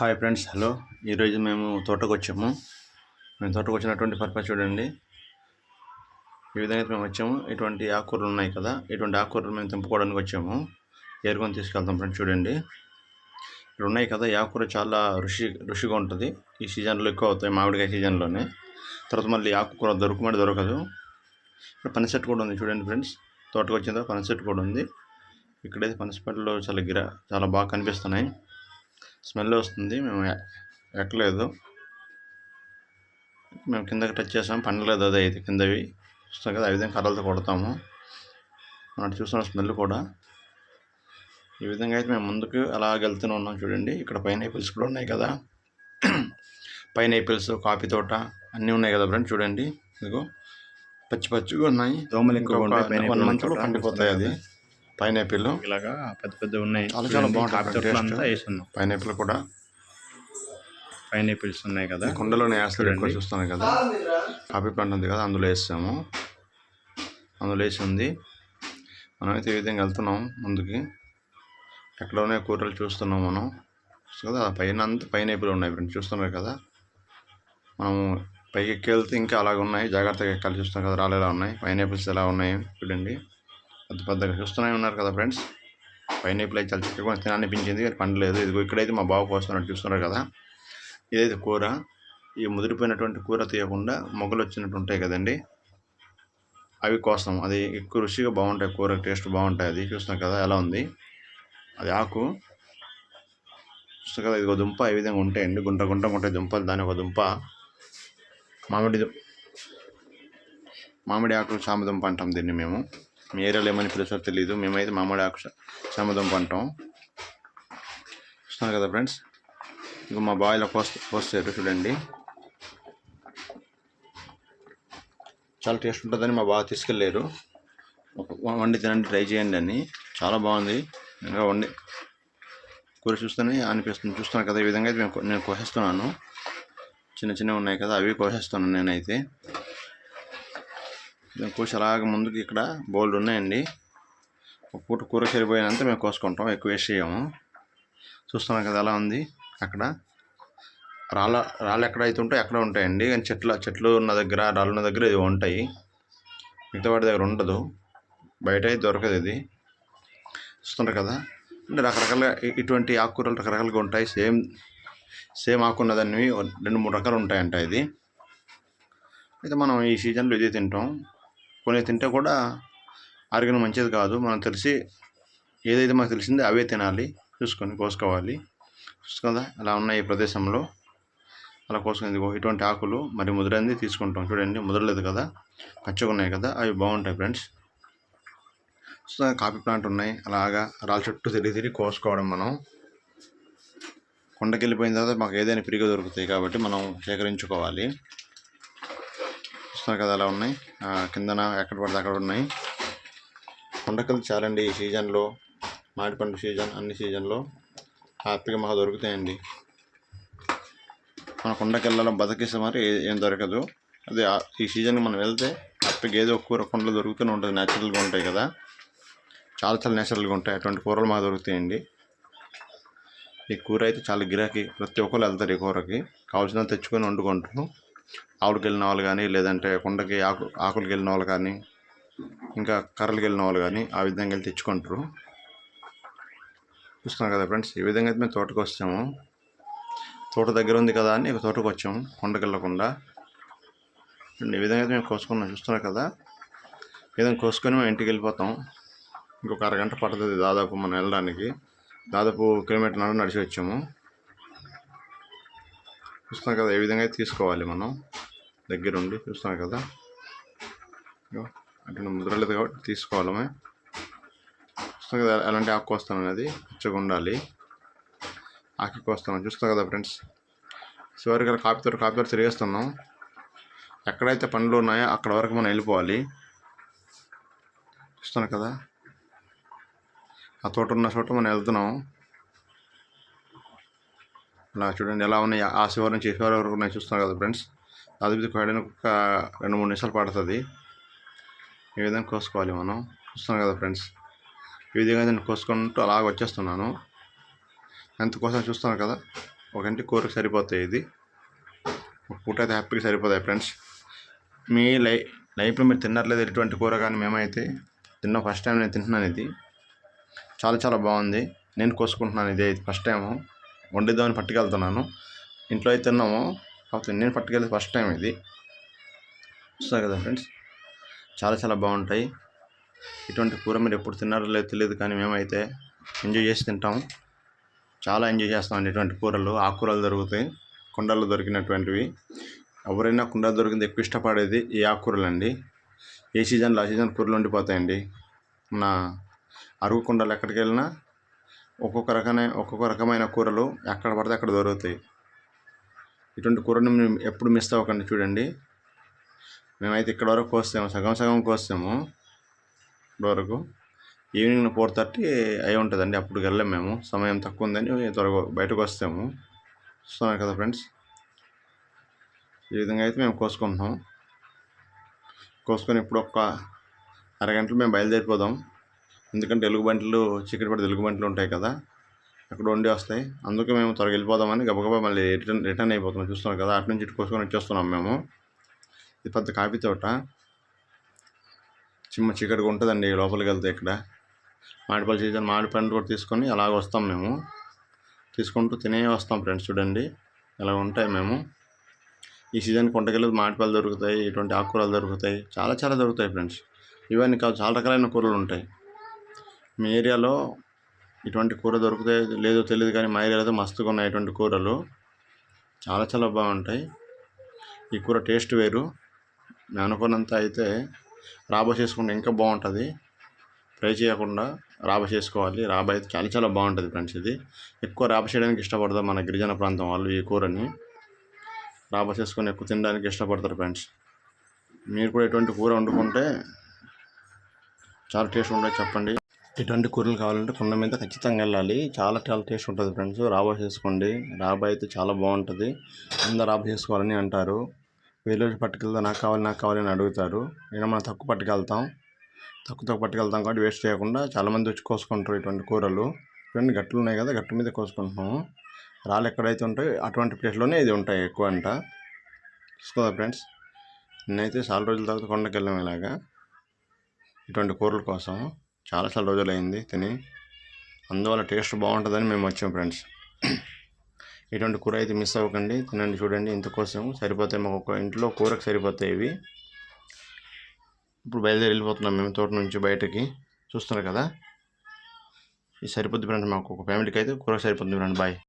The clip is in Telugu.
హాయ్ ఫ్రెండ్స్ హలో ఈరోజు మేము తోటకు వచ్చాము మేము తోటకు వచ్చినటువంటి పర్పస్ చూడండి. ఈ విధంగా అయితే మేము వచ్చాము. ఇటువంటి ఆకుకూరలు ఉన్నాయి కదా ఇటువంటి ఆకుకూరలు మేము తెంపుకోవడానికి వచ్చాము. ఏరుకొని తీసుకెళ్తాం ఫ్రెండ్స్ చూడండి. ఇక్కడ ఉన్నాయి కదా ఈ ఆకుకూర చాలా రుచి రుచిగా ఉంటుంది. ఈ సీజన్లో ఎక్కువ అవుతాయి మామిడికాయ సీజన్లోనే తర్వాత మళ్ళీ ఆకుకూర దొరకమని దొరకదు. ఇక్కడ పని సెట్ కూడా ఉంది చూడండి ఫ్రెండ్స్ తోటకు వచ్చిన తర్వాత పని సెట్ కూడా ఉంది. ఇక్కడైతే పనసపట్లు చాలా గిరా చాలా బాగా కనిపిస్తున్నాయి. స్మెల్ వస్తుంది మేము ఎక్కలేదు. మేము కిందకి టచ్ చేసాం పండలేదు అదే అయితే కిందవి. చూస్తాం కదా ఆ విధంగా కర్రలతో కొడతాము. మనం చూస్తున్న స్మెల్ కూడా. ఈ విధంగా అయితే మేము ముందుకు అలాగ వెళ్తూనే ఉన్నాం చూడండి. ఇక్కడ పైనాపిల్స్ కూడా ఉన్నాయి కదా. పైనాపిల్స్ కాఫీ తోట అన్నీ ఉన్నాయి కదా ఫ్రెండ్ చూడండి. ఇదిగో పచ్చి పచ్చిగా ఉన్నాయి. దోమలు ఎక్కువ ఉంటాయి, వన్ మంత్లో పండిపోతాయి అది. పైనాపిల్. ఇలాగా పెద్ద పెద్ద ఉన్నాయి. చాలా చాలా బాగుంటుంది. అంతా పైనాపిల్ కూడా. పైనాపిల్స్ ఉన్నాయి కదా. కుండలోనే వేస్తారు ఎక్కువ. చూస్తాను కదా. కాఫీ ప్లాంట్ ఉంది కదా అందులో వేస్తాము. అందులో వేసి ఉంది. మనమైతే ఈ విధంగా వెళ్తున్నాం ముందుకి. ఎక్కడోనే కూరలు చూస్తున్నాం మనం. కదా పైన అంతా పైనాపిల్ ఉన్నాయి ఫ్రెండ్స్ చూస్తున్నారు కదా. మనము పైకి ఎక్కి వెళ్తే ఇంకా అలాగ ఉన్నాయి జాగ్రత్తగా ఎక్కాలి చూస్తాం కదా రాళ్ళు ఎలా ఉన్నాయి. పైనాపిల్స్ ఎలా ఉన్నాయి చూడండి. పెద్ద పెద్దగా చూస్తూనే ఉన్నారు కదా ఫ్రెండ్స్. పైనాపిల్ అయితే చాలా చక్కగా తినాలనిపించింది కానీ పండలేదు ఇదిగో ఇక్కడైతే మా బావ కోస్తున్నట్టు చూస్తున్నారు కదా. ఇదైతే కూర. ఈ ముదిరిపోయినటువంటి కూర తీయకుండా మొగ్గలు వచ్చినట్టు ఉంటాయి కదండి. అవి కోసం. అది ఎక్కువ రుచిగా బాగుంటాయి. కూర టేస్ట్ బాగుంటాయి. అది చూస్తున్నాం కదా ఎలా ఉంది. అది ఆకు. చూస్తాం కదా ఇదిగో దుంప. ఈ విధంగా ఉంటాయండి. గుంట గుంట ఉంటాయి దుంపలు. దాని ఒక దుంప. మామిడి దు- మామిడి ఆకు చామదుంప అంటాం దీన్ని మేము. మీ ఏరియాలో ఏమని పిలుస్తారో తెలియదు మేమైతే మామిడి ఆకు చా- చామదుంప అంటాం చూస్తున్నారు కదా ఫ్రెండ్స్? ఇక మా బాయిలో పోస్ట్ పోస్తారు చూడండి. చాలా టేస్ట్ ఉంటుందని మా బాగా తీసుకెళ్ళారు. ఒక- వండి తినండి ట్రై చేయండి అని. చాలా బాగుంది. ఇంకా వండి కూర చూస్తేనే అనిపిస్తుంది. చూస్తున్నాను కదా ఈ విధంగా అయితే మేము నేను కోసేస్తున్నాను. చిన్న చిన్నవి ఉన్నాయి కదా అవి కోసేస్తున్నాను నేనైతే. మేము కోసి అలాగ ముందుకు ఇక్కడ బౌల్డ్ ఉన్నాయండి. ఒక పూట కూర సరిపోయినంత మేము కోసుకుంటాం. ఎక్కువ వేసి చేయము. చూస్తున్నాం కదా ఎలా ఉంది అక్కడ. రాళ్ళ రాళ్ళు ఎక్కడైతే ఉంటాయో అక్కడ ఉంటాయండి. కానీ చెట్ల చెట్లు ఉన్న దగ్గర రాళ్ళు ఉన్న దగ్గర ఇది ఉంటాయి. మిగతా వాటి దగ్గర ఉండదు. బయట అయితే దొరకదు ఇది. చూస్తుంటారు కదా? అంటే రకరకాలుగా ఇటువంటి ఆకుకూరలు రకరకాలుగా ఉంటాయి. సేమ్ సేమ్ ఆకున్నదాన్ని రెండు మూడు రకాలు ఉంటాయంట ఇది. అయితే మనం ఈ సీజన్లో ఇదే తింటాం. కొన్ని తింటే కూడా ఆరోగ్యం మంచిది కాదు. మనం తెలిసి ఏదైతే మనకు తెలిసిందో అవే తినాలి. చూసుకొని కోసుకోవాలి. చూసుకుందా? అలా ఉన్నాయి ఈ ప్రదేశంలో. అలా కోసుకుని ఇటువంటి ఆకులు మరి ముదిరైంది తీసుకుంటాం. చూడండి ముదరలేదు కదా? పచ్చగా ఉన్నాయి కదా? అవి బాగుంటాయి ఫ్రెండ్స్. సో కాఫీ ప్లాంట్ ఉన్నాయి. అలాగా రాళ్ళ చుట్టూ తిరిగి తిరిగి కోసుకోవడం మనం. కొండకి వెళ్ళిపోయిన తర్వాత మాకు ఏదైనా ఫ్రీగా దొరుకుతాయి కాబట్టి మనం సేకరించుకోవాలి. చూస్తున్నారు కదా అలా ఉన్నాయి. కిందన ఎక్కడ పడితే అక్కడ ఉన్నాయి. ఉండకలు చాలండి ఈ సీజన్లో మామిడిపండు సీజన్ అన్ని సీజన్లో హ్యాపీగా మాకు దొరుకుతాయండి. మన కొండకెళ్ళలో బతికిస్తే మరి ఏం దొరకదు. అదే ఈ సీజన్కి మనం వెళ్తే హ్యాపీగా ఏదో ఒక కూర కొండలు దొరుకుతూనే ఉంటుంది. న్యాచురల్గా ఉంటాయి కదా. చాలా చాలా నేచురల్గా ఉంటాయి. అటువంటి కూరలు మాకు దొరుకుతాయండి. ఈ కూర అయితే చాలా గిరాకీ. ప్రతి ఒక్కరు వెళ్తారు ఈ కూరకి. కావాల్సిన తెచ్చుకొని వండుకుంటారు. ఆవులకి వెళ్ళిన వాళ్ళు కానీ లేదంటే కొండకి ఆకు ఆకులకి వెళ్ళిన వాళ్ళు కానీ ఇంకా కర్రలకి వెళ్ళిన వాళ్ళు కానీ ఆ విధంగా వెళ్ళి తెచ్చుకుంటారు. చూస్తున్నాం కదా ఫ్రెండ్స్ ఈ విధంగా అయితే మేము తోటకు వచ్చాము. తోట దగ్గర ఉంది కదా అని ఒక తోటకు వచ్చాము కొండకి వెళ్ళకుండా ఈ విధంగా అయితే మేము కోసుకున్నాం చూస్తున్నారు కదా. ఈ విధంగా కోసుకొని మేము ఇంటికి వెళ్ళిపోతాం. ఇంకొక అరగంట పడుతుంది దాదాపు మనం వెళ్ళడానికి. దాదాపు కిలోమీటర్ నడు నడిచి వచ్చాము. చూస్తున్నాం కదా ఏ విధంగా తీసుకోవాలి మనం? దగ్గరుండి చూస్తున్నాం కదా. ఇగో, అటు ముద్రలేదు కాబట్టి తీసుకోవాలమే చూస్తాం కదా ఎలాంటి ఆకు కోస్తాను అనేది పచ్చగా ఉండాలి. ఆకి కోస్తాను. చూస్తాం కదా ఫ్రెండ్స్ చివరి కాపీ తోట కాపీ తోట తిరిగేస్తున్నాం. ఎక్కడైతే పండ్లు ఉన్నాయో అక్కడ వరకు మనం వెళ్ళిపోవాలి. చూస్తున్నాం కదా ఆ తోట ఉన్న చోట మనం వెళ్తున్నాం. అలా చూడండి ఎలా ఉన్నాయి ఆ శివరి నుంచి వరకు నేను చూస్తున్నాను కదా ఫ్రెండ్స్ అది కోయడానికి ఒక రెండు మూడు నిమిషాలు పడుతుంది. ఈ విధంగా కోసుకోవాలి మనం. చూస్తున్నాం కదా ఫ్రెండ్స్ ఈ విధంగా నేను కోసుకుంటూ అలాగ వచ్చేస్తున్నాను. ఎంత కోసం చూస్తాను కదా ఒక ఇంటి కూరకు సరిపోతాయి ఇది. ఒక పూట అయితే హ్యాపీగా సరిపోతాయి ఫ్రెండ్స్ మీ లై లైఫ్లో మీరు తిన్నట్లేదు ఎటువంటి కూర కానీ మేమైతే తిన్న ఫస్ట్ టైం నేను తింటున్నాను ఇది. చాలా చాలా బాగుంది. నేను కోసుకుంటున్నాను ఇదే ఫస్ట్ టైము వండిద్దామని పట్టుకెళ్తున్నాను. ఇంట్లో అయితే తిన్నాము. కాకపోతే నేను పట్టుకెళ్ళి ఫస్ట్ టైం ఇది. చూస్తారు కదా ఫ్రెండ్స్ చాలా చాలా బాగుంటాయి. ఇటువంటి కూర మీరు ఎప్పుడు తిన్నారో లేదో తెలియదు కానీ మేమైతే ఎంజాయ్ చేసి తింటాము చాలా ఎంజాయ్ చేస్తాం ఇటువంటి కూరలు. ఆకుకూరలు దొరుకుతాయి. కుండల్లో దొరికినటువంటివి. ఎవరైనా కుండ దొరికింది ఎక్కువ ఇష్టపడేది ఈ ఆకుకూరలు అండి ఏ సీజన్లో ఆ సీజన్ కూరలు ఉండిపోతాయండి. మన అరుగు కుండలు ఎక్కడికి వెళ్ళినా ఒక్కొక్క రకమైన ఒక్కొక్క రకమైన కూరలు ఎక్కడ పడితే అక్కడ దొరుకుతాయి. ఇటువంటి కూరని మేము ఎప్పుడు మిస్ అవ్వకండి చూడండి. మేమైతే ఇక్కడ వరకు కోస్తాము సగం సగం కోస్తాము ఇక్కడ వరకు ఈవినింగ్ ఫోర్ థర్టీ అయి ఉంటుందండి అప్పుడు వెళ్ళాం మేము. సమయం తక్కువ ఉందని త్వరగా బయటకు వస్తాము. చూస్తున్నాం కదా ఫ్రెండ్స్. ఈ విధంగా అయితే మేము కోసుకుంటున్నాం. కోసుకొని ఇప్పుడు ఒక అరగంటలో మేము బయలుదేరిపోదాం. ఎందుకంటే ఎలుగుబంట్లు చీకటి పడితే ఎలుగుబంట్లు ఉంటాయి కదా అక్కడ వండి వస్తాయి. అందుకే మేము త్వరగా వెళ్ళిపోదామని గబగబా మళ్ళీ రిటర్న్ రిటర్న్ అయిపోతున్నాం. చూస్తున్నాం కదా అటు నుంచి ఇటు కోసుకొని వచ్చేస్తున్నాం మేము. ఇది పెద్ద కాఫీ తోట. చిమ్మ చీకటిగా ఉంటుందండి లోపలికి వెళ్తే ఇక్కడ. మామిడిపల్లి సీజన్ మామిడి పండు కూడా తీసుకొని అలాగ వస్తాం మేము. తీసుకుంటూ తినే వస్తాం ఫ్రెండ్స్ చూడండి ఇలా ఉంటాయి మేము. ఈ సీజన్ కొండకెళ్ళి మామిడిపళ్ళు దొరుకుతాయి ఇటువంటి ఆకుకూరలు దొరుకుతాయి. చాలా చాలా దొరుకుతాయి ఫ్రెండ్స్. ఇవన్నీ కాదు చాలా రకాలైన కూరలు ఉంటాయి. మీ ఏరియాలో ఇటువంటి కూర దొరుకుతాయి లేదో తెలియదు కానీ మా ఏరియాలో మస్తుగా ఉన్నాయి ఇటువంటి కూరలు. చాలా చాలా బాగుంటాయి. ఈ కూర టేస్ట్ వేరు. నేను అనుకున్నంత అయితే రాబా చేసుకుంటే ఇంకా బాగుంటుంది. ఫ్రై చేయకుండా రాబ చేసుకోవాలి. రాబ అయితే చాలా చాలా బాగుంటుంది ఫ్రెండ్స్ ఇది. ఎక్కువ రాబ చేయడానికి ఇష్టపడతారు మన గిరిజన ప్రాంతం వాళ్ళు ఈ కూరని. రాబ చేసుకొని ఎక్కువ తినడానికి ఇష్టపడతారు ఫ్రెండ్స్. మీరు కూడా ఎటువంటి కూర వండుకుంటే చాలా టేస్ట్ ఉంటుంది చెప్పండి. ఇటువంటి కూరలు కావాలంటే కొండ మీద ఖచ్చితంగా వెళ్ళాలి. చాలా చాలా టేస్ట్ ఉంటుంది ఫ్రెండ్స్. రాబా చేసుకోండి. రాబా అయితే చాలా బాగుంటుంది. అందరూ రాబా చేసుకోవాలని అంటారు. వేరే పట్టుకెళ్తే నాకు కావాలి నాకు కావాలి అని అడుగుతారు. నేను మనం తక్కువ పట్టుకెళ్తాం. తక్కువ తక్కువ పట్టుకెళ్తాం కాబట్టి వేస్ట్ చేయకుండా చాలామంది వచ్చి కోసుకుంటారు ఇటువంటి కూరలు. ఇటువంటి గట్లు ఉన్నాయి కదా గట్టు మీద కోసుకుంటున్నాము. రాళ్ళు ఎక్కడైతే ఉంటాయో అటువంటి ప్లేస్లోనే ఇది ఉంటాయి ఎక్కువ అంట. చూసుకోదా ఫ్రెండ్స్. నేనైతే చాలా రోజుల తర్వాత కొండకెళ్ళాము ఇలాగా. ఇటువంటి కూరల కోసం చాలా చాలా రోజులు అయింది తిని. అందువల్ల టేస్ట్ బాగుంటుందని మేము వచ్చాం ఫ్రెండ్స్. ఇటువంటి కూర అయితే మిస్ అవ్వకండి. తినండి చూడండి. ఇంతకోసం సరిపోతాయి మాకు ఒక ఇంట్లో కూరకు సరిపోతాయి ఇవి. ఇప్పుడు బయలుదేరి వెళ్ళిపోతున్నాం మేము తోట నుంచి బయటకి. చూస్తున్నారు కదా? ఇది సరిపోద్ది ఫ్రెండ్ మాకు. ఒక ఫ్యామిలీకి అయితే కూర సరిపోతుంది ఫ్రెండ్ బాయ్.